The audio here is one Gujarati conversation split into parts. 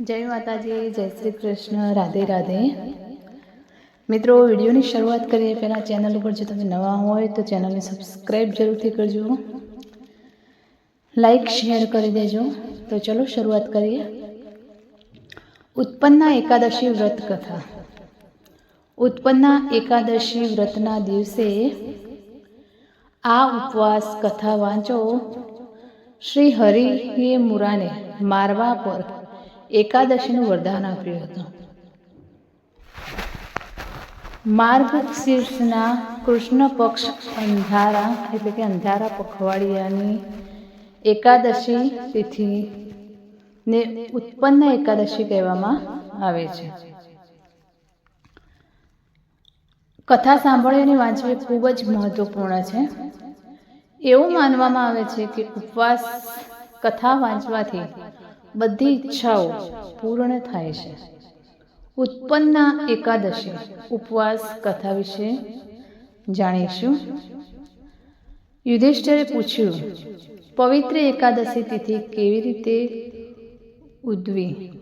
જય માતાજી, જય શ્રી કૃષ્ણ, રાધે રાધે. મિત્રો, વિડીયોની શરૂઆત કરીએ પહેલાં ચેનલ ઉપર. જો તમે નવા હોય તો ચેનલને સબસ્ક્રાઈબ જરૂરથી કરજો. લાઈક શેર કરી દેજો. તો ચલો શરૂઆત કરીએ. ઉત્પન્ના એકાદશી વ્રત કથા. ઉત્પન્ના એકાદશી વ્રતના દિવસે આ ઉપવાસ કથા વાંચો. શ્રી હરિએ મુરાને મારવા પર એકાદશીનું વરદાન આપ્યું હતું. માર્ગ શીર્ષના કૃષ્ણ પક્ષ અંધારા, એટલે કે અંધારા પખવાડિયાની એકાદશી તિથિ ને ઉત્પન્ન એકાદશી કહેવામાં આવે છે. કથા સાંભળવી અને વાંચવી ખૂબ જ મહત્વપૂર્ણ છે. એવું માનવામાં આવે છે કે ઉપવાસ કથા વાંચવાથી બધી ઈચ્છાઓ પૂર્ણ થાય છે. ઉત્પન્ના એકાદશી, ઉપવાસ, કથા વિશે જાણીશું. યુધિષ્ઠિરે પૂછ્યું, પવિત્ર એકાદશી તિથિ કેવી રીતે ઉજવી?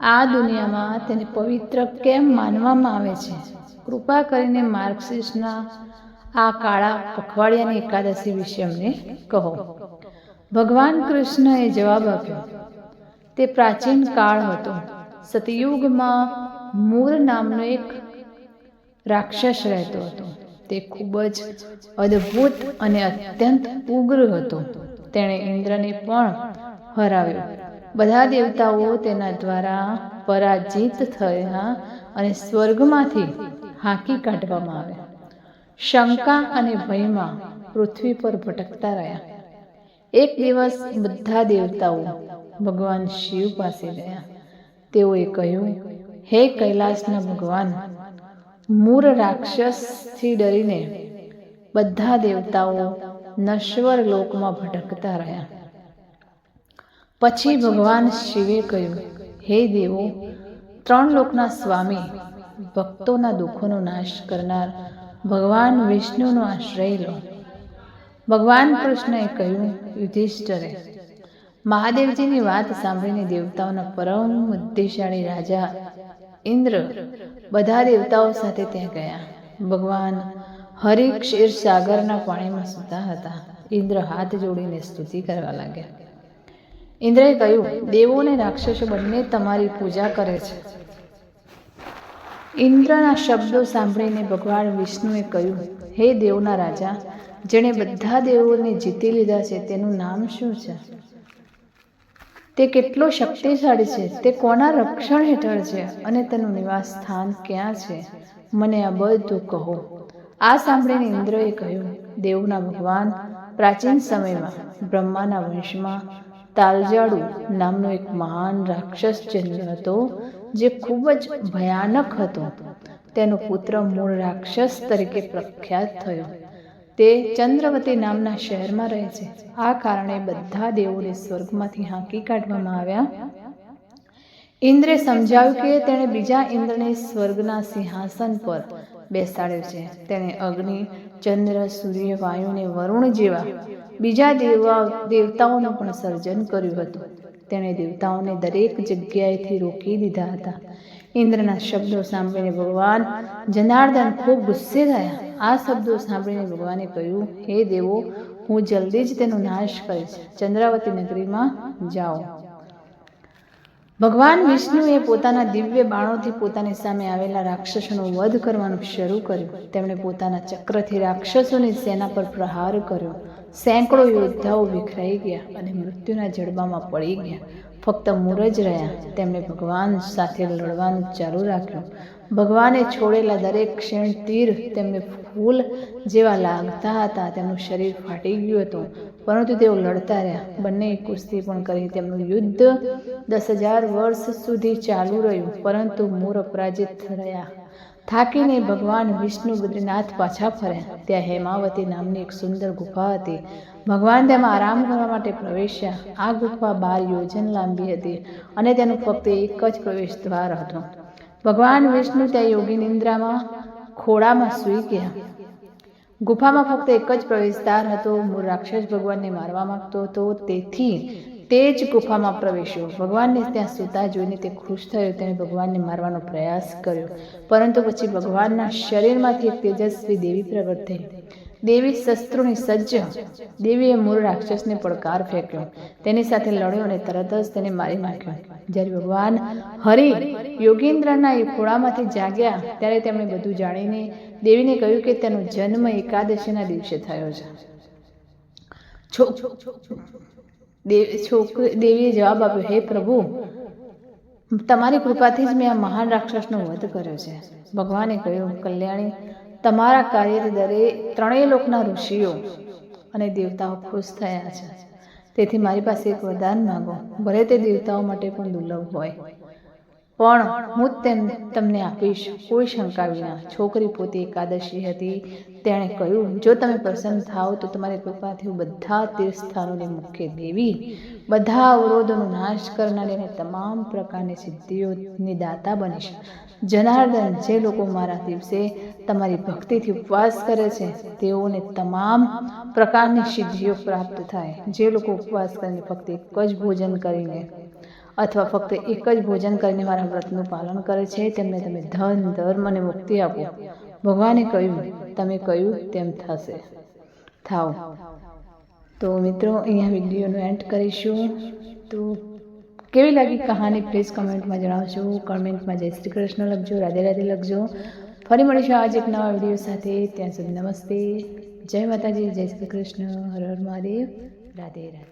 આ દુનિયામાં તેને પવિત્ર કેમ માનવામાં આવે છે? કૃપા કરીને માર્ક્સિસ્ટના આ કાળા પખવાડિયાની એકાદશી વિશે અમને કહો. ભગવાન કૃષ્ણએ જવાબ આપ્યો તે પ્રાચીન કાળ હતો. સતયુગમાં મૂર નામનો એક રાક્ષસ રહેતો હતો. તે ખૂબ જ અદ્ભુત અને અત્યંત ઉગ્ર હતો. તેણે ઇન્દ્રને પણ હરાવ્યો. બધા દેવતાઓ તેના દ્વારા પરાજિત થયા અને સ્વર્ગમાંથી હાંકી કાઢવામાં આવ્યા. શંકા અને ભયમાં પૃથ્વી પર ભટકતા રહ્યા. એક દિવસ બધા દેવતાઓ ભગવાન શિવ પાસે ગયા. તેઓએ કહ્યું, હે કૈલાસના ભગવાન, મૂર રાક્ષસથી ડરીને બધા દેવતાઓ નશ્વર લોકમાં ભટકતા રહ્યા. પછી ભગવાન શિવે કહ્યું, હે દેવો, ત્રણ લોકના સ્વામી ભક્તોના દુઃખોનો નાશ કરનાર ભગવાન વિષ્ણુનો આશ્રય લો. ભગવાન કૃષ્ણએ કહ્યું, યુધિષ્ઠરે મહાદેવજીની વાત સાંભળીને દેવતાઓના પરમ બુદ્ધિશાળી રાજા ઇન્દ્ર બધા દેવતાઓ સાથે ત્યાં ગયા. ભગવાન હરિ ક્ષીર સાગરના પાણીમાં સૂતા હતા. ઇન્દ્ર હાથ જોડીને સ્તુતિ કરવા લાગ્યા. ઇન્દ્રએ કહ્યું દેવો અને રાક્ષસો બંને તમારી પૂજા કરે છે. ઇન્દ્રના શબ્દો સાંભળીને ભગવાન વિષ્ણુએ કહ્યું, હે દેવના રાજા, જેણે બધા દેવોને જીતી લીધા છે, તેનું નામ શું છે? તે કેટલો શક્તિશાળી છે? તે કોના રક્ષણ હેઠળ છે? અને તેનું નિવાસ સ્થાન ક્યાં છે? મને આ બધું કહો. આ સાંભળીને ઇન્દ્રએ કહ્યું, દેવના ભગવાન, પ્રાચીન સમયમાં, બ્રહ્માના વંશમાં, તાલજાડુ નામનો એક મહાન રાક્ષસ જન્મ્યો હતો, જે ખૂબ જ ભયાનક હતો. તેનો પુત્ર મૂળ રાક્ષસ તરીકે પ્રખ્યાત થયો. તે ચંદ્રવતી નામના શહેરમાં રહે છે. આ કારણે બધા દેવોને સ્વર્ગમાંથી હાંકી કાઢવામાં આવ્યા. ઇન્દ્રે સમજાવ્યું કે તેણે બીજા ઇન્દ્રને સ્વર્ગના સિંહાસન પર બેસાડ્યો છે. તેણે અગ્નિ, ચંદ્ર, સૂર્ય વાયુને વરુણ જેવા બીજા દેવા, દેવતાઓનું પણ સર્જન કર્યું હતું. તેણે દેવતાઓને દરેક જગ્યાએથી રોકી દીધા હતા. ઇન્દ્રના શબ્દો સાંભળીને ભગવાન જનાર્દન ખૂબ ગુસ્સે થયા. આ શબ્દો સાંભળીને ભગવાને કહ્યું, હે દેવો, હું જલ્દી જ તેનો નાશ કરીશ. ચંદ્રાવતી નગરીમાં જાઓ. ભગવાન વિષ્ણુએ પોતાના દિવ્ય બાણોથી પોતાની સામે આવેલા રાક્ષસોનો વધ કરવાનું શરૂ કર્યું. તેમણે પોતાના ચક્રથી રાક્ષસોની સેના પર પ્રહાર કર્યો. સેંકડો યોદ્ધાઓ વિખરાઈ ગયા અને મૃત્યુના જડબામાં પડી ગયા. ફક્ત મૂર જ રહ્યા તેમણે ભગવાન સાથે લડવાનું ચાલુ રાખ્યું. ભગવાને છોડેલા દરેક ક્ષણ તીર તેમને ફૂલ જેવા લાગતા હતા. તેમનું શરીર ફાટી ગયું હતું. પરંતુ તેઓ લડતા રહ્યા. બંને કુસ્તી પણ કરી તેમનું યુદ્ધ દસ હજાર વર્ષ સુધી ચાલુ રહ્યું. પરંતુ મૂર અપરાજિત રહ્યા થાકીને ભગવાન વિષ્ણુ બદ્રીનાથ પાછા ફર્યા. ત્યાં હેમાવતી નામની એક સુંદર ગુફા હતી. ભગવાન તેમાં આરામ કરવા માટે પ્રવેશ્યા. આ ગુફા બાર યોજન લાંબી હતી અને તેનું ફક્ત એક જ પ્રવેશ દ્વાર હતો. ભગવાન વિષ્ણુ ત્યાં યોગી નિંદ્રામાં ખોળામાં સૂઈ ગયા. ગુફામાં ફક્ત એક જ પ્રવેશદ્વાર હતો. મૂળ રાક્ષસ ભગવાનને મારવા માંગતો હતો. તેથી તે જ ગુફામાં પ્રવેશ્યો. ભગવાનને ત્યાં સૂતા જોઈને તે ખુશ થયો. તેણે ભગવાનને મારવાનો પ્રયાસ કર્યો. પરંતુ પછી ભગવાનના શરીરમાંથી એક તેજસ્વી દેવી પ્રગટ થઈ. દેવી શસ્ત્રોની સજ્જ. દેવીએ મૂળ રાક્ષસને પડકાર ફેંક્યો. તેની સાથે લડ્યો અને તરત જ તેને મારી નાખ્યો. જ્યારે ભગવાન હરિ યોગેન્દ્રના એ ખોળામાંથી જાગ્યા, ત્યારે તેમણે બધું જાણીને દેવીને કહ્યું કે તેનો જન્મ એકાદશીના દિવસે થયો છે. છો દેવ છોકરી દેવીએ જવાબ આપ્યો, હે પ્રભુ, તમારી કૃપાથી જ મેં આ મહાન રાક્ષસનો વધ કર્યો છે. ભગવાને કહ્યું, કલ્યાણી, તમારા કાર્યથી દરે ત્રણેય લોકના ઋષિઓ અને દેવતાઓ ખુશ થયા છે. તેથી મારી પાસે એક વરદાન માગો. ભલે તે દેવતાઓ માટે પણ દુર્લભ હોય. પણ હું તેમ તમને આપીશ, કોઈ શંકા વિના. છોકરી પોતે એકાદશી હતી. તેણે કહ્યું, જો તમે પ્રસન્ન થાઓ, તો તમારી કૃપાથી હું બધા તીર્થસ્થાનોને મુખ્ય દેવી. બધા અવરોધોનો નાશ કરનારી અને તમામ પ્રકારની સિદ્ધિઓની દાતા બનીશ. જનાર્દન, જે લોકો મારા દિવસે તમારી ભક્તિથી ઉપવાસ કરે છે, તેઓને તમામ પ્રકારની સિદ્ધિઓ પ્રાપ્ત થાય. જે લોકો ઉપવાસ કરીને ફક્ત એક જ ભોજન કરીને અથવા ફક્ત એક જ ભોજન કરીને મારા વ્રતનું પાલન કરે છે, તેમને તમે ધન ધર્મ અને મુક્તિ આપો. ભગવાને કહ્યું, તમે કહ્યું તેમ થશે. થાવ. તો મિત્રો, અહીંયા વિડીયોનું એન્ડ કરીશું. તો કેવી લાગી કહાની પ્લીઝ કમેન્ટમાં જણાવજો. કમેન્ટમાં જય શ્રી કૃષ્ણ લખજો, રાધે રાધે લખજો. ફરી મળીશું આજ એક નવા વીડિયો સાથે. ત્યાં સુધી નમસ્તે. જય માતાજી, જય શ્રી કૃષ્ણ. હર હર મહાદેવ. રાધે રાધે.